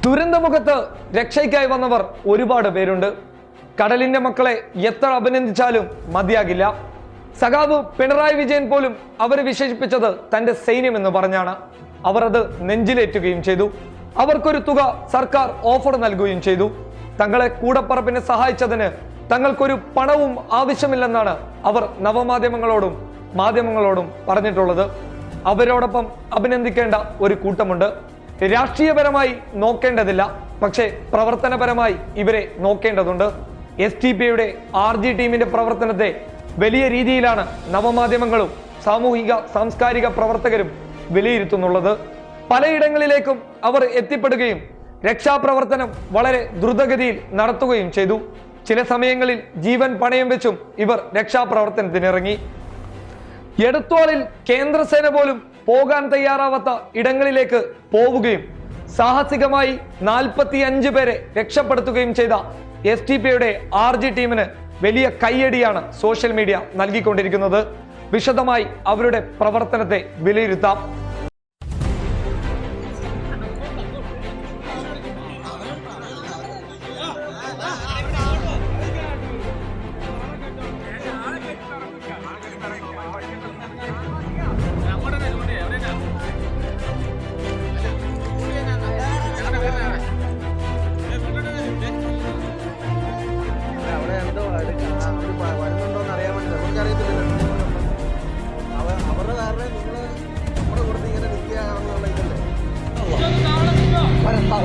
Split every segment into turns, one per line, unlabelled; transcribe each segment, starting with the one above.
ദുരന്തമുഖത്ത് രക്ഷയ്ക്കായി വന്നവർ ഒരുപാട് പേരുണ്ട്. കടലിന്റെ മക്കളെ എത്ര അഭിനന്ദിച്ചാലും മതിയാകില്ല. സഖാവ് പിണറായി വിജയൻ പോലും അവരെ വിശേഷിപ്പിച്ചത് തന്റെ സൈന്യം എന്ന് പറഞ്ഞാണ്. അവർ അത് നെഞ്ചിലേറ്റുകയും ചെയ്തു. അവർക്കൊരു തുക സർക്കാർ ഓഫർ നൽകുകയും ചെയ്തു. തങ്ങളെ കൂടപ്പറപ്പിനെ സഹായിച്ചതിന് തങ്ങൾക്കൊരു പണവും ആവശ്യമില്ലെന്നാണ് അവർ നവമാധ്യമങ്ങളോടും മാധ്യമങ്ങളോടും പറഞ്ഞിട്ടുള്ളത്. അവരോടൊപ്പം അഭിനന്ദിക്കേണ്ട ഒരു കൂട്ടമുണ്ട്. രാഷ്ട്രീയപരമായി നോക്കേണ്ടതില്ല. പക്ഷേ പ്രവർത്തനപരമായി ഇവരെ നോക്കേണ്ടതുണ്ട്. എസ് ടി പിയുടെ ആർ ജി ടീമിന്റെ പ്രവർത്തനത്തെ വലിയ രീതിയിലാണ് നവമാധ്യമങ്ങളും സാമൂഹിക സാംസ്കാരിക പ്രവർത്തകരും വിലയിരുത്തുന്നുള്ളത്. പലയിടങ്ങളിലേക്കും അവർ എത്തിപ്പെടുകയും രക്ഷാപ്രവർത്തനം വളരെ ദ്രുതഗതിയിൽ നടത്തുകയും ചെയ്തു. ചില സമയങ്ങളിൽ ജീവൻ പണയം വെച്ചും ഇവർ രക്ഷാപ്രവർത്തനത്തിനിറങ്ങി. എടത്തോളിൽ കേന്ദ്രസേന പോലും പോകാൻ തയ്യാറാവാത്ത ഇടങ്ങളിലേക്ക് പോവുകയും സാഹസികമായി നാൽപ്പത്തി അഞ്ച് പേരെ രക്ഷപ്പെടുത്തുകയും ചെയ്ത എസ് ടി പിയുടെ ആർ ജി ടീമിന് വലിയ കയ്യടിയാണ് സോഷ്യൽ മീഡിയ നൽകിക്കൊണ്ടിരിക്കുന്നത്. വിശദമായി അവരുടെ പ്രവർത്തനത്തെ വിലയിരുത്താം.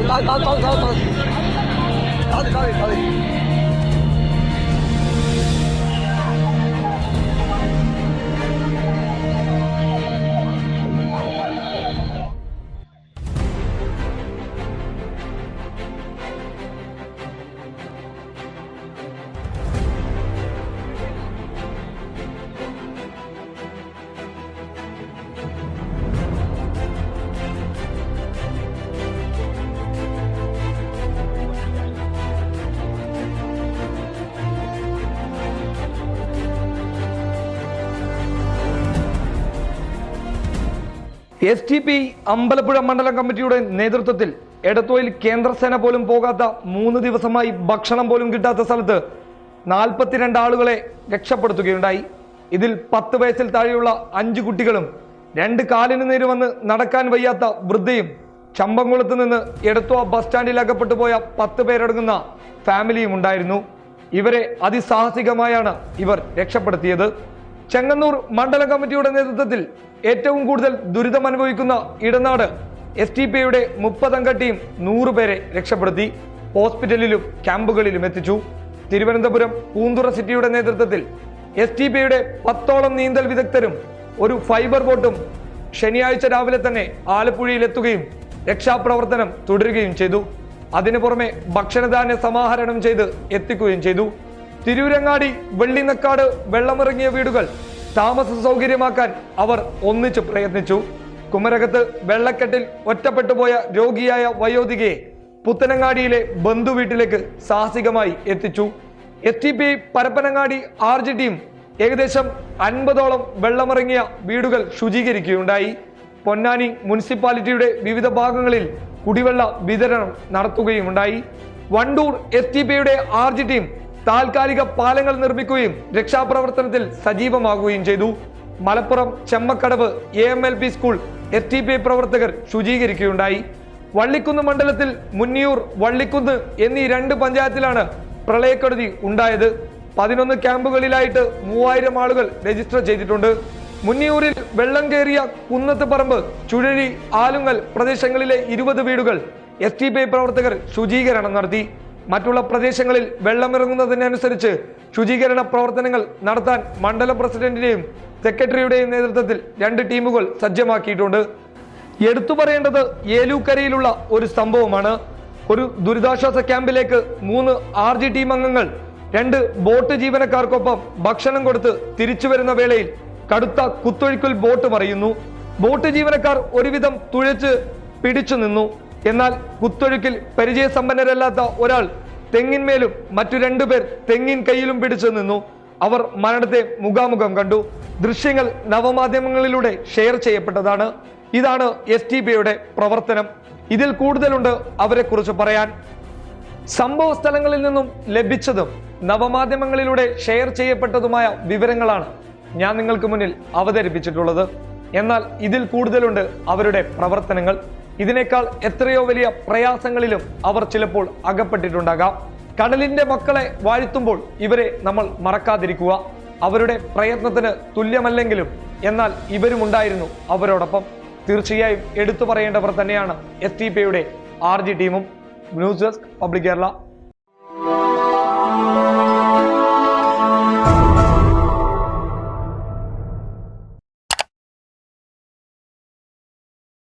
打打打打打打你打你打你
എസ് ടി പി അമ്പലപ്പുഴ മണ്ഡലം കമ്മിറ്റിയുടെ നേതൃത്വത്തിൽ എടത്തോയിൽ കേന്ദ്രസേന പോലും പോകാത്ത മൂന്ന് ദിവസമായി ഭക്ഷണം പോലും കിട്ടാത്ത സ്ഥലത്ത് നാൽപ്പത്തിരണ്ട് ആളുകളെ രക്ഷപ്പെടുത്തുകയുണ്ടായി. ഇതിൽ പത്ത് വയസ്സിൽ താഴെയുള്ള അഞ്ച് കുട്ടികളും രണ്ട് കാലിന് നേര് വന്ന് നടക്കാൻ വയ്യാത്ത വൃദ്ധയും ചമ്പംകുളത്ത് നിന്ന് എടത്വ ബസ് സ്റ്റാൻഡിൽ അകപ്പെട്ടു പോയ പത്ത് പേരടങ്ങുന്ന ഫാമിലിയും ഉണ്ടായിരുന്നു. ഇവരെ അതിസാഹസികമായാണ് ഇവർ രക്ഷപ്പെടുത്തിയത്. ചെങ്ങന്നൂർ മണ്ഡല കമ്മിറ്റിയുടെ നേതൃത്വത്തിൽ ഏറ്റവും കൂടുതൽ ദുരിതം അനുഭവിക്കുന്ന ഇടനാട് എസ് ടി പി യുടെ മുപ്പതംഗ ടീം നൂറുപേരെ രക്ഷപ്പെടുത്തി ഹോസ്പിറ്റലിലും ക്യാമ്പുകളിലും എത്തിച്ചു. തിരുവനന്തപുരം പൂന്തുറ സിറ്റിയുടെ നേതൃത്വത്തിൽ എസ് ടി പിയുടെ പത്തോളം നീന്തൽ വിദഗ്ധരും ഒരു ഫൈബർ ബോട്ടും ശനിയാഴ്ച രാവിലെ തന്നെ ആലപ്പുഴയിലെത്തുകയും രക്ഷാപ്രവർത്തനം തുടരുകയും ചെയ്തു. അതിനു പുറമെ ഭക്ഷണധാന്യ സമാഹരണം ചെയ്ത് എത്തിക്കുകയും ചെയ്തു. തിരൂരങ്ങാടി വെള്ളിനക്കാട് വെള്ളമിറങ്ങിയ വീടുകൾ താമസ സൗകര്യമാക്കാൻ അവർ ഒന്നിച്ചു പ്രയത്നിച്ചു. കുമരകത്ത് വെള്ളക്കെട്ടിൽ ഒറ്റപ്പെട്ടുപോയ രോഗിയായ വയോധികയെ പുത്തനങ്ങാടിയിലെ ബന്ധു വീട്ടിലേക്ക് സാഹസികമായി എത്തിച്ചു. S T P Parappanangadi R G team ഏകദേശം അൻപതോളം വെള്ളമിറങ്ങിയ വീടുകൾ ശുചീകരിക്കുകയുണ്ടായി. പൊന്നാനി മുനിസിപ്പാലിറ്റിയുടെ വിവിധ ഭാഗങ്ങളിൽ കുടിവെള്ള വിതരണം നടത്തുകയുമുണ്ടായി. വണ്ടൂർ എസ് ടി പിയുടെ ആർ ജി ടീം താൽക്കാലിക പാലങ്ങൾ നിർമ്മിക്കുകയും രക്ഷാപ്രവർത്തനത്തിൽ സജീവമാകുകയും ചെയ്തു. Malappuram Chemmakkadavu A M L P school S T P പ്രവർത്തകർ ശുചീകരിക്കുകയുണ്ടായി. വള്ളിക്കുന്ന് മണ്ഡലത്തിൽ മുന്നിയൂർ വള്ളിക്കുന്ന് എന്നീ രണ്ട് പഞ്ചായത്തിലാണ് പ്രളയക്കെടുതി ഉണ്ടായത്. പതിനൊന്ന് ക്യാമ്പുകളിലായിട്ട് മൂവായിരം ആളുകൾ രജിസ്റ്റർ ചെയ്തിട്ടുണ്ട്. മുന്നിയൂരിൽ വെള്ളം കയറിയ കുന്നത്ത് പറമ്പ് ചുഴലി ആലുങ്ങൽ പ്രദേശങ്ങളിലെ ഇരുപത് വീടുകൾ എസ് ടി പി പ്രവർത്തകർ ശുചീകരണം നടത്തി. മറ്റുള്ള പ്രദേശങ്ങളിൽ വെള്ളമിറങ്ങുന്നതിനനുസരിച്ച് ശുചീകരണ പ്രവർത്തനങ്ങൾ നടത്താൻ മണ്ഡല പ്രസിഡന്റിന്റെയും സെക്രട്ടറിയുടെയും നേതൃത്വത്തിൽ രണ്ട് ടീമുകൾ സജ്ജമാക്കിയിട്ടുണ്ട്. എടുത്തു പറയേണ്ടത് ഏലൂക്കരയിലുള്ള ഒരു സംഭവമാണ്. ഒരു ദുരിതാശ്വാസ ക്യാമ്പിലേക്ക് മൂന്ന് ആർ ജി ടീം അംഗങ്ങൾ രണ്ട് ബോട്ട് ജീവനക്കാർക്കൊപ്പം ഭക്ഷണം കൊടുത്ത് തിരിച്ചു വരുന്ന വേളയിൽ കടുത്ത കുത്തൊഴുക്കിൽ ബോട്ട് മറിയുന്നു. ബോട്ട് ജീവനക്കാർ ഒരുവിധം തുഴച്ച് പിടിച്ചു നിന്നു. എന്നാൽ കുത്തൊഴുക്കിൽ പരിചയസമ്പന്നരല്ലാത്ത ഒരാൾ തെങ്ങിന്മേലും മറ്റു രണ്ടുപേർ തെങ്ങിൻ കയ്യിലും പിടിച്ചു നിന്നു. അവർ മരണത്തെ മുഖാമുഖം കണ്ടു. ദൃശ്യങ്ങൾ നവമാധ്യമങ്ങളിലൂടെ ഷെയർ ചെയ്യപ്പെട്ടതാണ്. ഇതാണ് എസ് ടി ബിയുടെ പ്രവർത്തനം. ഇതിൽ കൂടുതലുണ്ട് അവരെക്കുറിച്ച് പറയാൻ. സംഭവ സ്ഥലങ്ങളിൽ നിന്നും ലഭിച്ചതും നവമാധ്യമങ്ങളിലൂടെ ഷെയർ ചെയ്യപ്പെട്ടതുമായ വിവരങ്ങളാണ് ഞാൻ നിങ്ങൾക്ക് മുന്നിൽ അവതരിപ്പിച്ചിട്ടുള്ളത്. എന്നാൽ ഇതിൽ കൂടുതലുണ്ട് അവരുടെ പ്രവർത്തനങ്ങൾ. ഇതിനേക്കാൾ എത്രയോ വലിയ പ്രയാസങ്ങളിലും അവർ ചിലപ്പോൾ അകപ്പെട്ടിട്ടുണ്ടാകാം. കടലിന്റെ മക്കളെ വാഴ്ത്തുമ്പോൾ ഇവരെ നമ്മൾ മറക്കാതിരിക്കുക. അവരുടെ പ്രയത്നത്തിന് തുല്യമല്ലെങ്കിലും എന്നാൽ ഇവരുമുണ്ടായിരുന്നു അവരോടൊപ്പം. തീർച്ചയായും എടുത്തു പറയേണ്ടവർ തന്നെയാണ് എസ് ടി പിയുടെ ആർ ജി ടീമും. News desk public Kerala.